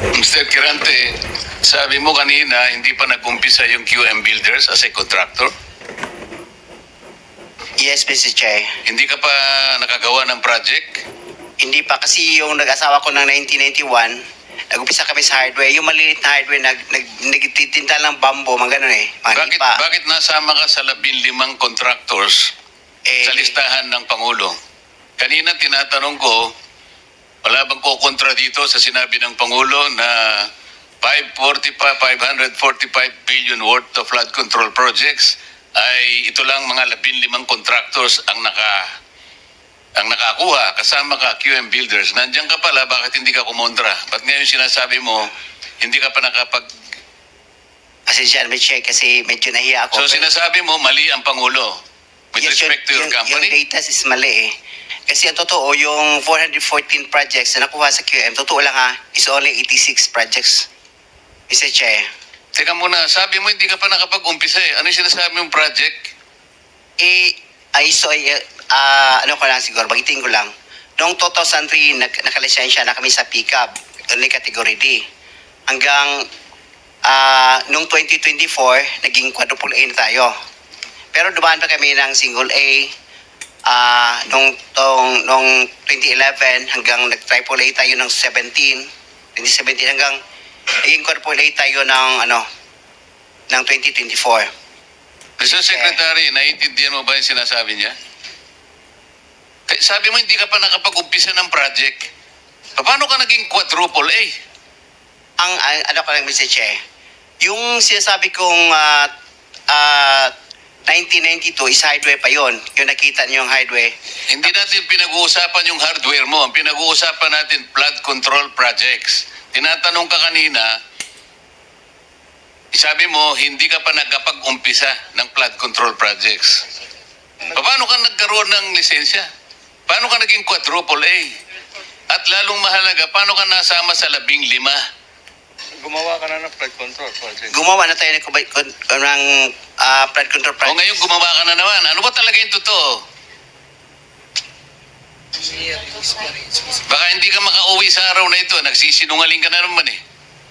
Mr. Kirante, sabi mo kanina, hindi pa nag-umpisa yung QM Builders as a contractor. Yes, Mr. Chair. Hindi ka pa nakagawa ng project. Hindi pa kasi yung nag-asawa ko ng 1991, nag-upisa kami sa hardware. Yung maliliit na hardware, nag, nag, nagtitinda ng bambo, mga ganun eh. Mga Bakit, lipa. bakit nasama ka sa labing limang contractors Eh, sa listahan ng Pangulo? Kanina tinatanong ko, wala bang kukontra dito sa sinabi ng Pangulo na 545, 545 billion worth of flood control projects ay ito lang mga labing limang contractors ang naka ang nakakuha kasama ka QM Builders. Nandiyan ka pala, bakit hindi ka kumontra? Ba't ngayon sinasabi mo, hindi ka pa nakapag... Na, Mr. Chair, kasi medyo nahiya ako. So sinasabi mo, mali ang Pangulo with Yes, respect to your yung, company? Yung data is mali eh. Kasi ang totoo, yung 414 projects na nakuha sa QM, totoo lang ha, is only 86 projects. Mr. Chair. Teka muna, sabi mo hindi ka pa nakapag-umpisa eh. Ano yung sinasabi mong project? Eh, ay, so, eh, ah, ano ko lang siguro, bagitin ko lang. Noong 2003, nag, nakalisensya na kami sa pickup, only category D. Hanggang ah, noong 2024, naging quadruple A na tayo. Pero dumaan pa kami ng single A ah noong, tong, noong 2011 hanggang nag-triple A tayo ng 17, 2017 hanggang A tayo ng ano ng 2024. Mr. Secretary, naiintindihan mo ba yung sinasabi niya? Sabi mo hindi ka pa nakapag-umpisa ng project. Paano ka naging quadruple A? ang, ang ano ko lang message eh, yung sinasabi kong ah, ah, 1992 is highway pa yon. Yung nakita niyo yung highway. Hindi natin pinag-uusapan yung hardware mo. Ang pinag-uusapan natin flood control projects. Tinatanong ka kanina, sabi mo, hindi ka pa nagkapag-umpisa ng flood control projects. Paano ka nagkaroon ng lisensya? Paano ka naging quadruple A? At lalong mahalaga, paano ka nasama sa labing lima? Gumawa ka na ng flood control project. Gumawa na tayo ng, kubay- kun- ng ah, flood control O project. ngayon gumawa ka na naman. Ano ba talaga yung totoo? Baka hindi ka makauwi sa araw na ito. Nagsisinungaling ka na naman eh.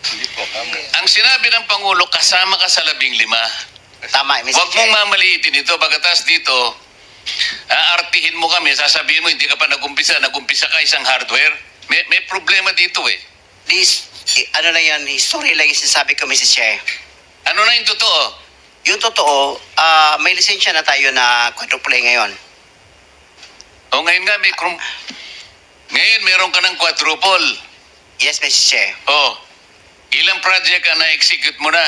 Hindi po kami. Ang sinabi ng Pangulo, kasama ka sa labing lima. Tama, Mr. Huwag mong mamaliitin ito. Pagkatas dito, aartihin mo kami, sasabihin mo, hindi ka pa nagumpisa, nagumpisa ka isang hardware. May, may problema dito eh. This, ano lang yan, history lang yung sinasabi ko, Mr. Chair. Ano na yung totoo? Yung totoo, ah, may lisensya na tayo na quadruple A ngayon. O ngayon nga, may krum... Ngayon, meron ka ng quadruple. Yes, Mr. Chair. O, ilang project ka na-execute mo na?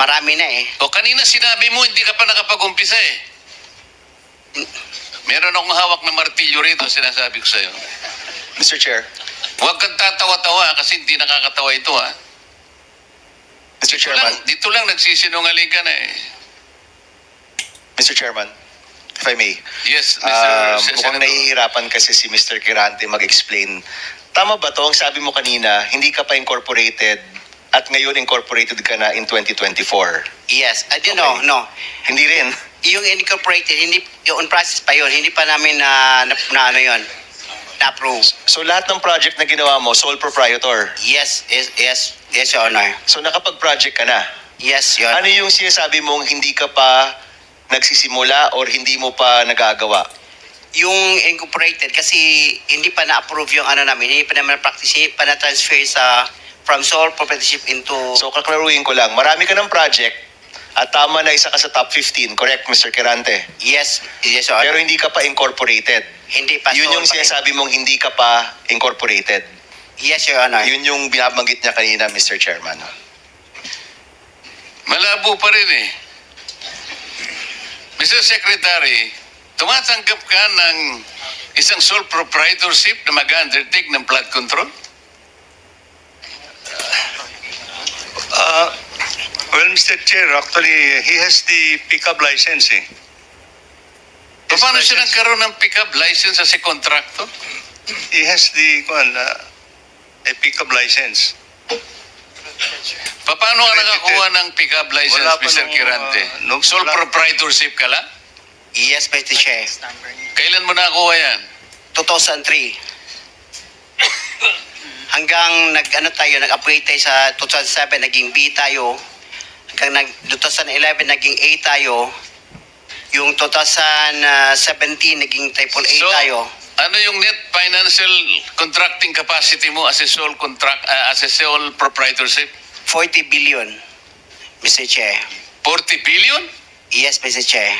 Marami na eh. O kanina sinabi mo, hindi ka pa nakapag-umpisa eh. Meron akong hawak na martilyo rito, sinasabi ko sa'yo. Mr. Chair. Huwag kang tatawa-tawa kasi hindi nakakatawa ito ha. Mr. Dito lang, dito lang nagsisinungaling ka na eh. Mr. Chairman, if I may. Yes, Mr. Ah, Sen- mukhang Senator. nahihirapan kasi si Mr. Kirante mag-explain. Tama ba to? Ang sabi mo kanina, hindi ka pa incorporated at ngayon incorporated ka na in 2024. Yes. I don't Okay. know, no. Hindi rin. Yung incorporated, hindi, yung on process pa yun, hindi pa namin na, na, na ano yun, na-approve. So lahat ng project na ginawa mo, sole proprietor. Yes, yes, yes, yes, Your Honor. So nakapag-project ka na. Yes, Your Ano Honor. yung sinasabi mong hindi ka pa nagsisimula or hindi mo pa nagagawa? Yung incorporated, kasi hindi pa na-approve yung ano namin, hindi pa naman practice, hindi pa na-transfer sa from sole proprietorship into... So kaklaruhin ko lang, marami ka ng project at tama na isa ka sa top 15, correct Mr. Kirante? yes, yes, Your Pero hindi ka pa incorporated. hindi pa Yun yung sinasabi mong hindi ka pa incorporated. Yes, Your Honor. Yun yung binabanggit niya kanina, Mr. Chairman. Malabo pa rin eh. Mr. Secretary, tumatanggap ka ng isang sole proprietorship na mag-undertake ng flood control? Uh, well, Mr. Chair, actually, he has the pickup license. Eh. His Paano siya license- nagkaroon ng pickup license as a contractor? He has the kuwan, uh, a pickup license. Paano ka nakakuha ng pickup license, Wala pa Mr. nung, Kirante? uh, nung- Sole wala- proprietorship ka lang? Yes, Mr. Chair. Kailan mo nakakuha yan? 2003. hanggang nag ano tayo, nag-upgrade tayo sa 2007, naging B tayo. Hanggang nag 2011 naging A tayo. Yung 2017 naging triple A So, tayo. ano yung net financial contracting capacity mo as a sole contract ah, as a sole proprietorship? 40 billion, Mr. Chair. 40 billion? Yes, Mr. Chair.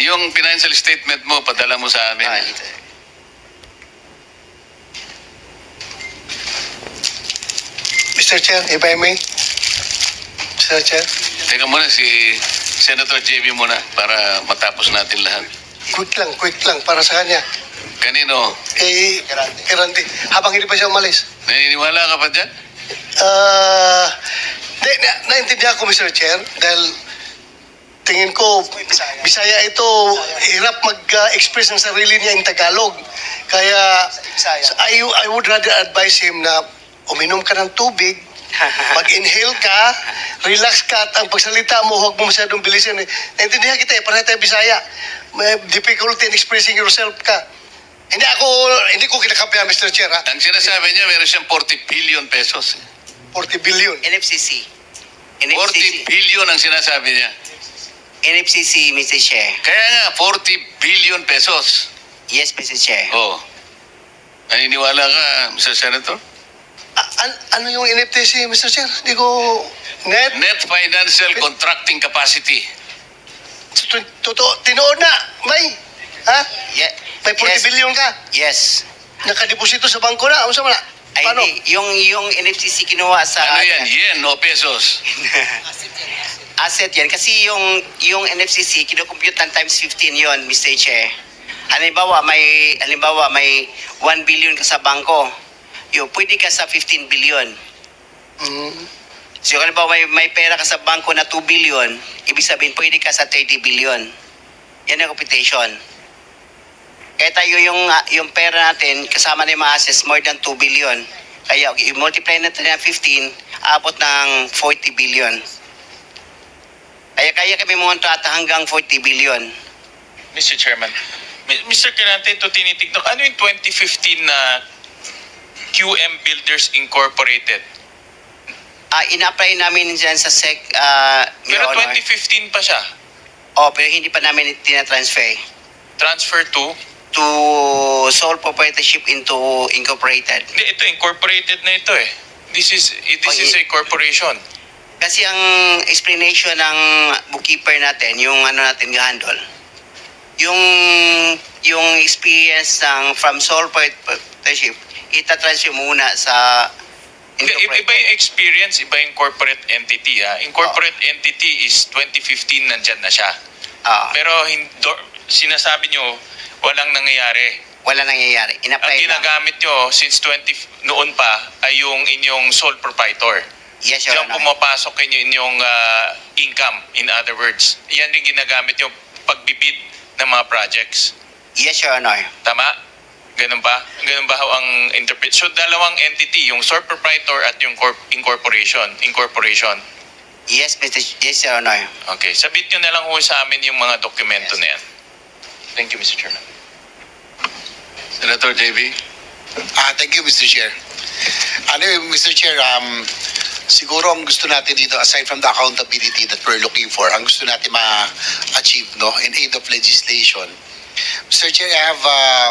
Yung financial statement mo, padala mo sa amin. Ah, Mr. Chair, if I may. Mr. Chair, Teka muna si Senator JB muna para matapos natin lahat. quick lang, quick lang para sa kanya. Kanino? Eh, kay Randy, habang hindi pa siya umalis. Naniniwala ka pa dyan? Ah, na, na, naintindihan ko, Mr. Chair, dahil tingin ko, Bisaya ito, hirap mag-express ng sarili niya in Tagalog. Kaya, I, I would rather advise him na uminom ka ng tubig, mag-inhale ka, relax ka, at ang pagsalita mo, huwag mo masyadong bilisin. Eh. Naintindihan kita eh, para tayo Bisaya. May difficulty in expressing yourself ka. Hindi ako, hindi ko kinakampihan, Mr. Chair, ha? Ang sinasabi niya, meron siyang 40 billion pesos. 40 billion. NFCC. 40 NFCC. billion ang sinasabi niya. NFCC, Mr. Chair. Kaya nga, 40 billion pesos. Yes, Mr. Chair. Oh. Naniniwala ka, Mr. Senator? An- ano yung NFTC, Mr. Chair? Hindi ko... Net? Net financial contracting capacity. Tut- Totoo, tinoon na. May. Ha? Yeah. May 40 yes. billion ka. Yes. Nakadeposito sa bangko na. Ano sa mana? Ay, Paano? hindi. Yung, yung NFCC kinuha sa... Ano yan? Yen o pesos? Asset yan. Kasi yung, yung NFCC, kinukompute ng times 15 yon Mr. Chair. Halimbawa, may, halimbawa, may 1 billion ka sa bangko. Yo, pwede ka sa 15 billion. Mm. So, kung may, may pera ka sa bangko na 2 billion, ibig sabihin, pwede ka sa 30 billion. Yan ang computation. Kaya tayo yung, ah, yung pera natin, kasama na yung mga assets, more than 2 billion. Kaya, okay, i-multiply natin ng 15, abot ng 40 billion. Kaya kaya kami montrata hanggang 40 billion. Mr. Chairman, Mr. Kinante, ito tinitignan. Ano yung 2015 na QM Builders Incorporated? Ah, ina-apply namin dyan sa SEC, ah, Your Pero Honor. 2015 pa siya. Oh, pero hindi pa namin tina-transfer Transfer to? to sole proprietorship into incorporated. Hindi, ito incorporated na ito eh. This is this Oh, is a corporation. Kasi ang explanation ng bookkeeper natin, yung ano natin handle, yung yung experience ng from sole proprietorship, itatransfer muna sa Iba, yung experience, iba yung corporate entity. Ha? Incorporate entity is 2015 nandyan na siya. Ah, Pero hindo, sinasabi nyo, walang nangyayari. wala nangyayari. Ang Ina-apply lang. ginagamit nyo since 20 noon pa ay yung inyong sole proprietor. Yes, Your Diyan Honor. pumapasok inyo inyong ah, income, in other words. Yan rin ginagamit yung pagbibid ng mga projects. Yes, Your Honor. Tama? Ganun ba? Ganun ba ang interpret? So, dalawang entity, yung sole proprietor at yung corp- incorporation. Incorporation. Yes, Mr. Ch- Yes, Your Honor. Okay. Sabit nyo na lang ho sa amin yung mga dokumento na yan. Thank you, Mr. Chairman. Senator JB? Ah, thank you, Mr. Chair. Ano, Mr. Chair, um, siguro ang gusto natin dito, aside from the accountability that we're looking for, ang gusto natin ma-achieve, no, in aid of legislation. Mr. Chair, I have, uh,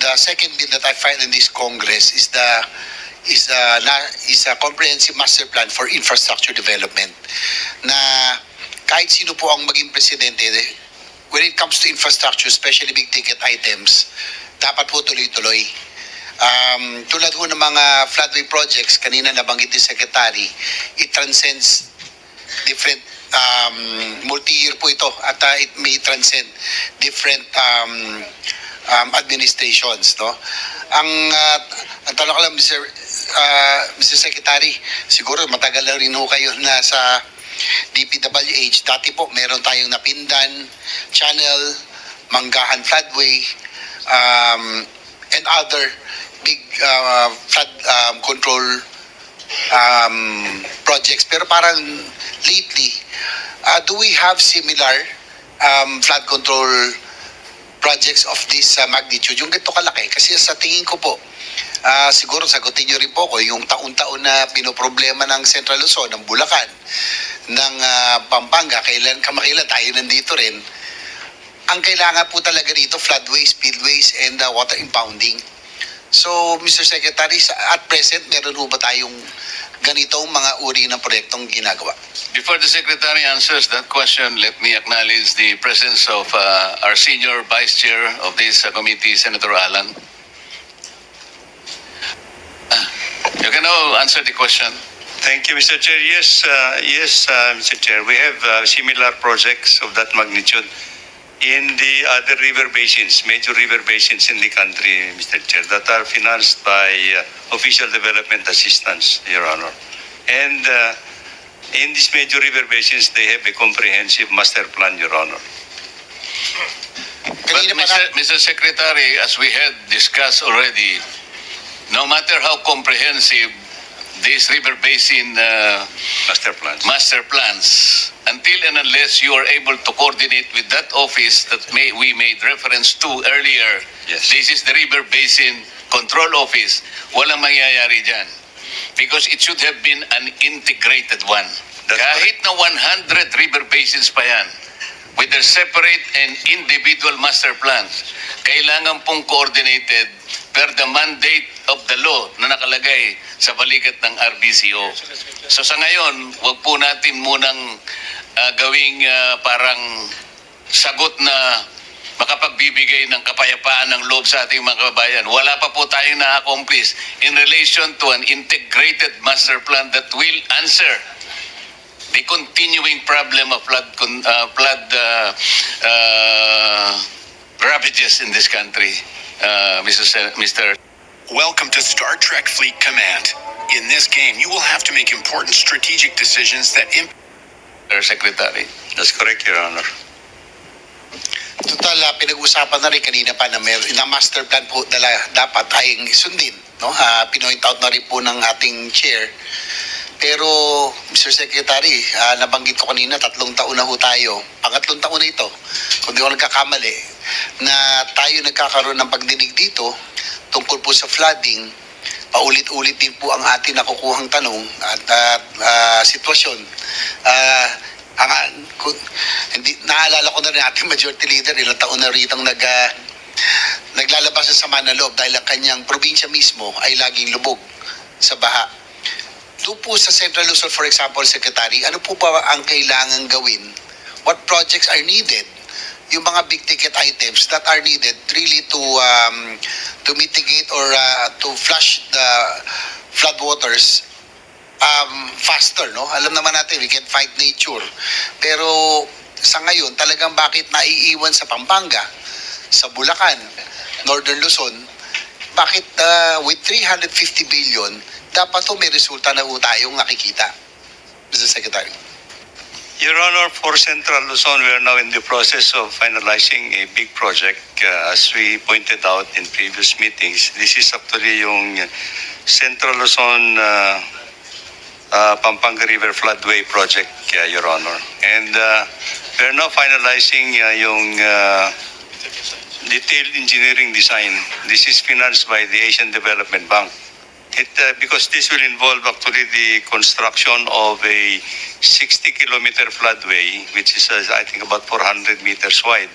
the second bill that I filed in this Congress is the, is a, is a comprehensive master plan for infrastructure development na kahit sino po ang maging presidente, when it comes to infrastructure, especially big ticket items, dapat po tuloy-tuloy. Um, tulad ho ng mga floodway projects, kanina nabanggit ni Secretary, it transcends different um, multi-year po ito at uh, it may transcend different um, um, administrations. No? Ang, uh, ang tanong ko lang, Mr. Uh, Mr. Secretary, siguro matagal na rin ho kayo na sa DPWH. Dati po, meron tayong Napindan, Channel, Manggahan Floodway, um, and other big uh, flood um, control um, projects. Pero parang lately, uh, do we have similar um, flood control projects of this uh, magnitude, yung ganito kalaki. Kasi sa tingin ko po, ah, siguro sagutin nyo rin po ko yung taon-taon na pinoproblema ng Central Luzon, ng Bulacan, ng ah, Pampanga, kailan kamakailan tayo nandito rin. Ang kailangan po talaga dito, floodways, spillways, and uh, water impounding. So, Mr. Secretary, at present, meron ho ba tayong ganitong mga uri ng proyektong ginagawa? Before the Secretary answers that question, let me acknowledge the presence of uh, our senior Vice Chair of this uh, committee, Senator Alan. Ah, You can now answer the question. Thank you, Mr. Chair. Yes, uh, yes, uh, Mr. Chair. We have uh, similar projects of that magnitude in the other river basins, major river basins in the country, Mr. Chair, that are financed by uh, official development assistance, Your Honor. And uh, in these major river basins, they have a comprehensive master plan, Your Honor. But Mr. Mr. Secretary, as we had discussed already, no matter how comprehensive these river basin uh, Master plans. master plans, until and unless you are able to coordinate with that office that may, we made reference to earlier, Yes. this is the River Basin Control Office, walang mangyayari dyan. Because it should have been an integrated one. That's Kahit na 100 river basins pa yan, with their separate and individual master plans, kailangan pong coordinated per the mandate of the law na nakalagay sa balikat ng RBCO. So sa ngayon, wag po natin munang ah, gawing ah, parang sagot na makapagbibigay ng kapayapaan ng loob sa ating mga kababayan. Wala pa po tayong na-accomplish in relation to an integrated master plan that will answer the continuing problem of flood uh, flood uh, uh, ravages in this country, uh, Mr. Sen- Mr. Welcome to Star Trek Fleet Command. In this game, you will have to make important strategic decisions that impact Secretary. That's correct, Your Honor. Total, ah, pinag-usapan na rin kanina pa na, may, na master plan po dala, dapat ay sundin. No? Ah, pinoint out na rin po ng ating chair. Pero, Mr. Secretary, ah, nabanggit ko kanina, tatlong taon na ho tayo. Pangatlong taon na ito, kung di ako nagkakamali, na tayo nagkakaroon ng pagdinig dito tungkol po sa flooding. Paulit-ulit din po ang ating nakukuhang tanong at ah, ah, sitwasyon. Ah, ang, kung, hindi, naalala ko na rin ating majority leader, ilang taon na rito nag, ah, naglalabas ng sama ng loob dahil ang kanyang probinsya mismo ay laging lubog sa baha. Doon po sa Central Luzon, for example, Secretary, ano po ba ang kailangan gawin? What projects are needed? Yung mga big ticket items that are needed really to um, to mitigate or uh, to flush the floodwaters um, faster, no? Alam naman natin, we can fight nature. Pero sa ngayon, talagang bakit naiiwan sa Pampanga, sa Bulacan, Northern Luzon, bakit uh, with 350 billion, dapat to may resulta na po tayong nakikita, Mr. Secretary. Your Honor, for Central Luzon, we are now in the process of finalizing a big project. Uh, as we pointed out in previous meetings, this is actually yung Central Luzon uh, uh, Pampanga River Floodway Project, uh, Your Honor. And uh, we are now finalizing uh, yung uh, detailed engineering design. This is financed by the Asian Development Bank. It, uh, because this will involve actually the construction of a 60 kilometer floodway, which is uh, I think about 400 meters wide,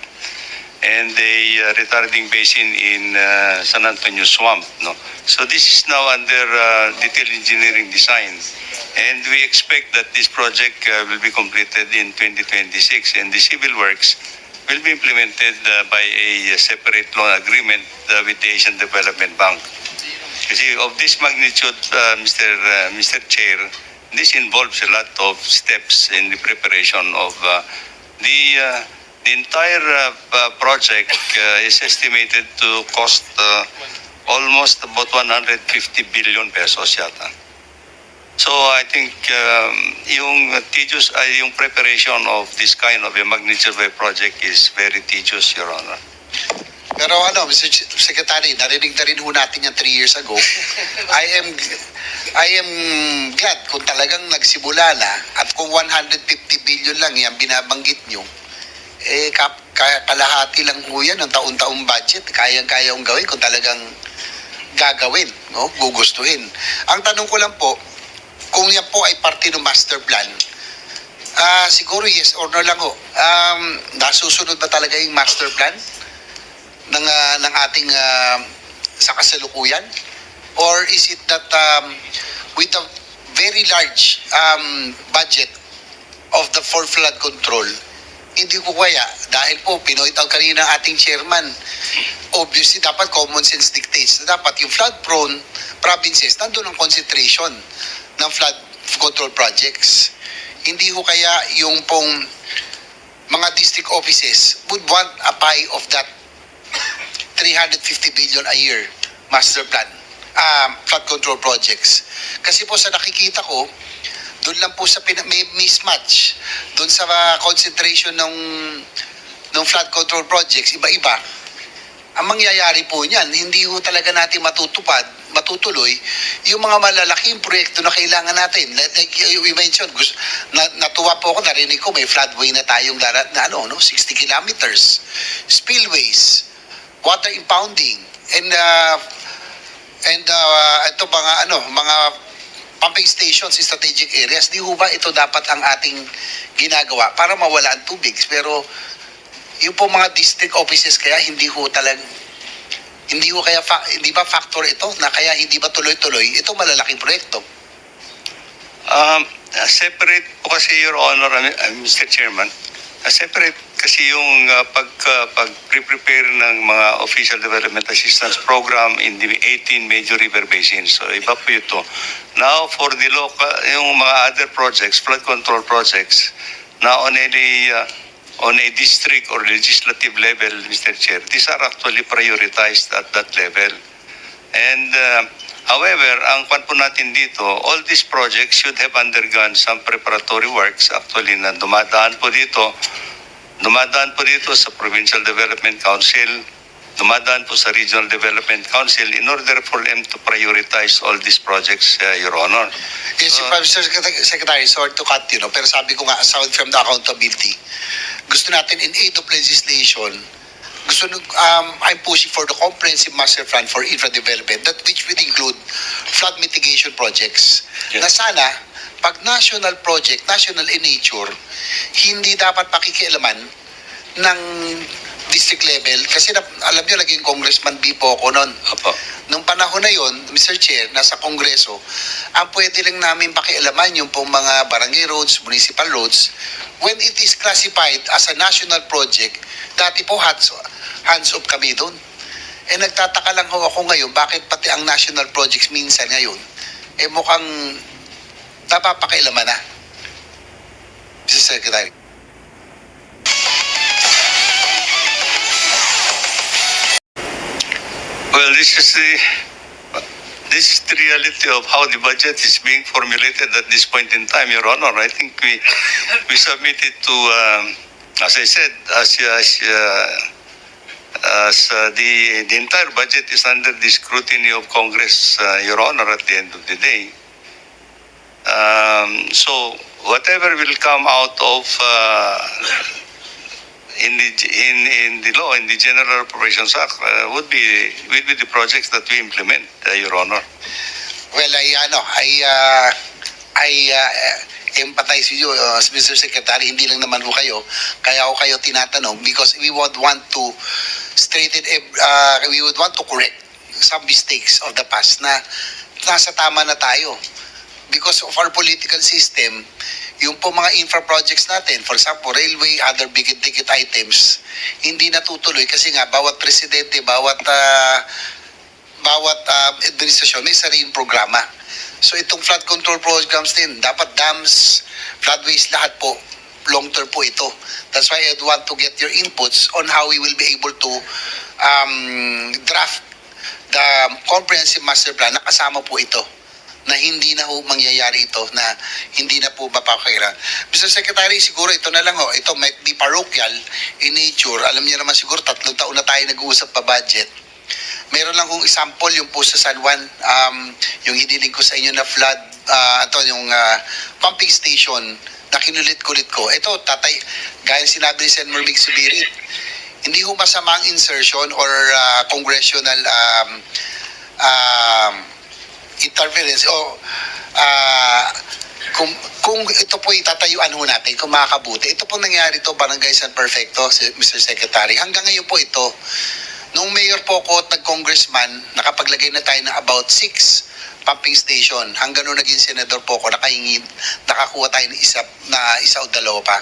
and a uh, retarding basin in uh, San Antonio Swamp. No? So this is now under uh, detailed engineering design, and we expect that this project uh, will be completed in 2026, and the civil works will be implemented uh, by a separate loan agreement uh, with the Asian Development Bank. Kasi of this magnitude, uh, Mr. Uh, Mr. Chair, this involves a lot of steps in the preparation of uh, the uh, the entire uh, uh, project uh, is estimated to cost uh, almost about 150 billion pesos yata. So I think um, yung tedious, uh, yung preparation of this kind of a magnitude of a project is very tedious, Your Honor. Pero ano, Mr. Ch- Secretary, narinig na rin ho natin yan three years ago. I am I am glad kung talagang nagsimula na at kung 150 billion lang yan binabanggit nyo, Eh, kap, kaya kalahati lang po yan ng taon-taong budget. Kayang-kaya kong gawin kung talagang gagawin, no? gugustuhin. Ang tanong ko lang po, kung yan po ay parte ng master plan, ah siguro yes or no lang ho. Um, nasusunod ba talaga yung master plan ng, ah, ng ating ah, sa kasalukuyan? Or is it that um, with a very large um, budget of the for flood control, hindi ko kaya dahil po pinoint out kanina ng ating chairman obviously dapat common sense dictates na dapat yung flood prone provinces nandun ang concentration ng flood control projects hindi ko kaya yung pong mga district offices would want a pie of that 350 billion a year master plan um, flood control projects. Kasi po sa nakikita ko doon lang po sa pina- may mismatch doon sa uh, concentration ng ng flood control projects iba-iba. Ang mangyayari po niyan hindi ho talaga natin matutupad matutuloy yung mga malalaking proyekto na kailangan natin. Like you mentioned gusto, na, natuwa po ako narinig ko may floodway na tayong darat na ano no 60 kilometers spillways water impounding and uh, and uh, ito mga ano mga pumping stations in strategic areas, di ho ba ito dapat ang ating ginagawa para mawala ang tubig? Pero yung po mga district offices kaya hindi ho talag hindi ho kaya fa- hindi ba factor ito na kaya hindi ba tuloy-tuloy ito malalaking proyekto Um, separate po kasi, Your Honor, uh, Mr. Chairman, uh, separate kasi yung uh, pag, uh, pag prepare ng mga official development assistance program in the 18 major river basins. So iba po ito. Now for the local, yung mga other projects, flood control projects, na on a, uh, on a district or legislative level, Mr. Chair, these are actually prioritized at that level. And uh, however, ang kwan po natin dito, all these projects should have undergone some preparatory works actually na dumadaan po dito. Dumadaan po dito sa Provincial Development Council, dumadaan po sa Regional Development Council in order for them to prioritize all these projects, uh, Your Honor. Yes, Uh, Prime Minister Secretary, Secretary, sorry to cut you, no? pero sabi ko nga, aside from the accountability, gusto natin in aid of legislation, gusto nung, um, I'm pushing for the comprehensive master plan for infra development that which would include flood mitigation projects. Yes. Na sana, pag national project, national in nature, hindi dapat pakikialaman ng district level kasi na, alam nyo, naging congressman B po ako noon. Opo. Nung panahon na yon, Mr. Chair, nasa Kongreso, ang pwede lang namin pakialaman yung pong mga barangay roads, municipal roads, when it is classified as a national project, dati po hands, hands off kami doon. Eh nagtataka lang ho ako ngayon, bakit pati ang national projects minsan ngayon, eh mukhang napapakialaman na. Mr. Secretary. Well, this is the this is the reality of how the budget is being formulated at this point in time, Your Honor. I think we we submitted to, um, as I said, as as, uh, as uh, the the entire budget is under the scrutiny of Congress, uh, Your Honor. At the end of the day, um, so whatever will come out of uh, in the in in the law in the General Appropriations Act uh, would be would be the projects that we implement, uh, Your Honor. Well, I, ano, I, uh, I uh, empathize with you, uh, Mr. Secretary, hindi lang naman ho kayo. Kaya ako kayo tinatanong because we would want to straighten, ev- uh, we would want to correct some mistakes of the past na nasa tama na tayo. Because of our political system, yung po mga infra projects natin, for example, railway, other big ticket items, hindi natutuloy kasi nga bawat presidente, bawat uh, bawat uh, administrasyon may sariling programa. So itong flood control programs din, dapat dams, floodways, lahat po, long term po ito. That's why I'd want to get your inputs on how we will be able to um, draft the comprehensive master plan na kasama po ito na hindi na ho mangyayari ito na hindi na po mapakairan. Mr. Secretary, siguro ito na lang ho. Ito might be parochial in nature. Alam niyo naman siguro tatlong taon na tayo nag-uusap pa budget meron lang kong example yung po sa San Juan, um, yung hiniling ko sa inyo na flood, uh, ito yung uh, pumping station na kinulit-kulit ko. Ito, tatay, gaya sinabi ni Sen. Mermig Sibirit, hindi ho masama ang insertion or ah, congressional um, um, interference o ah, kung, kung ito po itatayuan ho natin, kung makakabuti, ito po nangyari to Barangay San Perfecto, Mr. Secretary. Hanggang ngayon po ito, nung mayor po ko at nag-congressman, nakapaglagay na tayo ng about six pumping station. Hanggang nung naging senador po ko, nakahingi, nakakuha tayo ng isa, na isa o dalawa pa.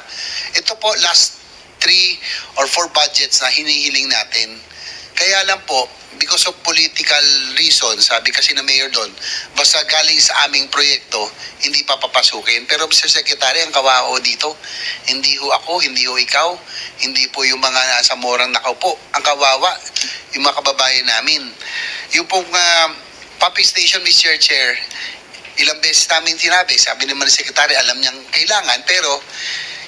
Ito po, last three or four budgets na hinihiling natin. Kaya lang po, because of political reason, sabi kasi na mayor doon, basta galing sa aming proyekto, hindi pa papasukin. Pero Mr. Secretary, ang kawao dito, hindi ho ako, hindi ho ikaw, hindi po yung mga nasa morang nakaupo. Ang kawawa, yung mga kababayan namin. Yung pong uh, pumping station, Mr. Chair, ilang beses namin sinabi, sabi naman ng Secretary, alam niyang kailangan, pero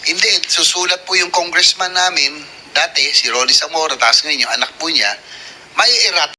hindi, susulat po yung congressman namin, dati, si Ronnie Zamora, tapos ngayon yung anak po niya, may erat